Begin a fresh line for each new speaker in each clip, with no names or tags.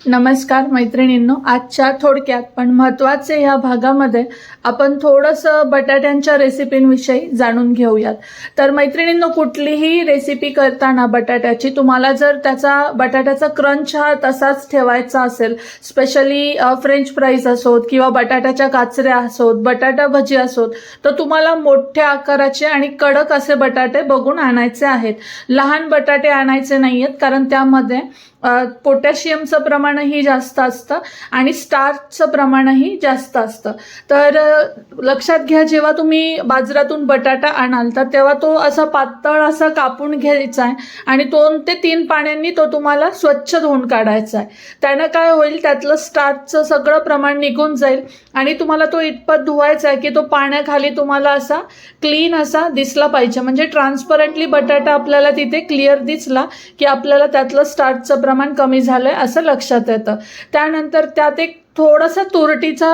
नमस्कार मैत्रिणींनो आजच्या थोडक्यात पण महत्त्वाचे ह्या भागामध्ये आपण थोडंसं बटाट्यांच्या रेसिपींविषयी जाणून घेऊयात. तर मैत्रिणींनो कुठलीही रेसिपी करताना बटाट्याची तुम्हाला जर त्याचा बटाट्याचा क्रंच हा तसाच ठेवायचा असेल स्पेशली फ्रेंच फ्राईज असोत किंवा बटाट्याच्या काचऱ्या असोत बटाटा भजी असोत तर तुम्हाला मोठ्या आकाराचे आणि कडक असे बटाटे बघून आणायचे आहेत. लहान बटाटे आणायचे नाही आहेत कारण त्यामध्ये पोटॅशियमचं प्रमाण प्रमाणही जास्त असतं आणि स्टार्चचं प्रमाणही जास्त असतं. तर लक्षात घ्या जेव्हा तुम्ही बाजारातून बटाटा आणाल तर तेव्हा तो असा पातळ असा कापून घ्यायचा आहे आणि दोन ते तीन पाण्यांनी तो तुम्हाला स्वच्छ धुवून काढायचा आहे. त्यानं काय होईल त्यातलं स्टार्चचं सगळं प्रमाण निघून जाईल आणि तुम्हाला तो इतपत धुवायचा आहे की तो पाण्याखाली तुम्हाला असा क्लीन असा दिसला पाहिजे. म्हणजे ट्रान्सपरंटली बटाटा आपल्याला तिथे क्लिअर दिसला की आपल्याला त्यातलं स्टार्चचं प्रमाण कमी झालं आहे असं लक्षात येतं. त्यानंतर त्यात एक थोडासा तुरटीचा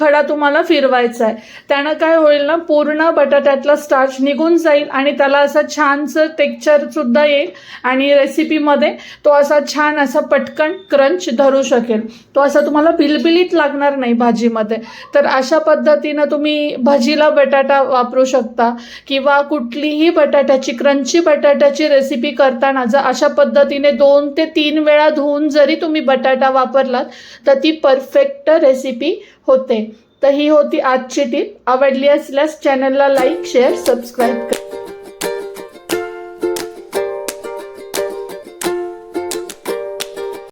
खडा तुम्हाला फिरवायचा आहे. त्यानं काय होईल ना पूर्ण बटाट्यातला स्टार्च निघून जाईल आणि त्याला असं छानसं टेक्चरसुद्धा येईल आणि रेसिपीमध्ये तो असा छान असा पटकन क्रंच धरू शकेल. तो असा तुम्हाला बिलबिलीत लागणार नाही भाजीमध्ये. तर अशा पद्धतीनं तुम्ही भजीला बटाटा वापरू शकता किंवा कुठलीही बटाट्याची क्रंची बटाट्याची रेसिपी करताना जर अशा पद्धतीने दोन ते तीन वेळा धुवून जरी तुम्ही बटाटा वापरलात तर ती परफेक्ट परफेक्ट रेसिपी होते. तर ही होती आजची टीप आवडली असल्यास चॅनलला लाईक शेअर सबस्क्राईब करा.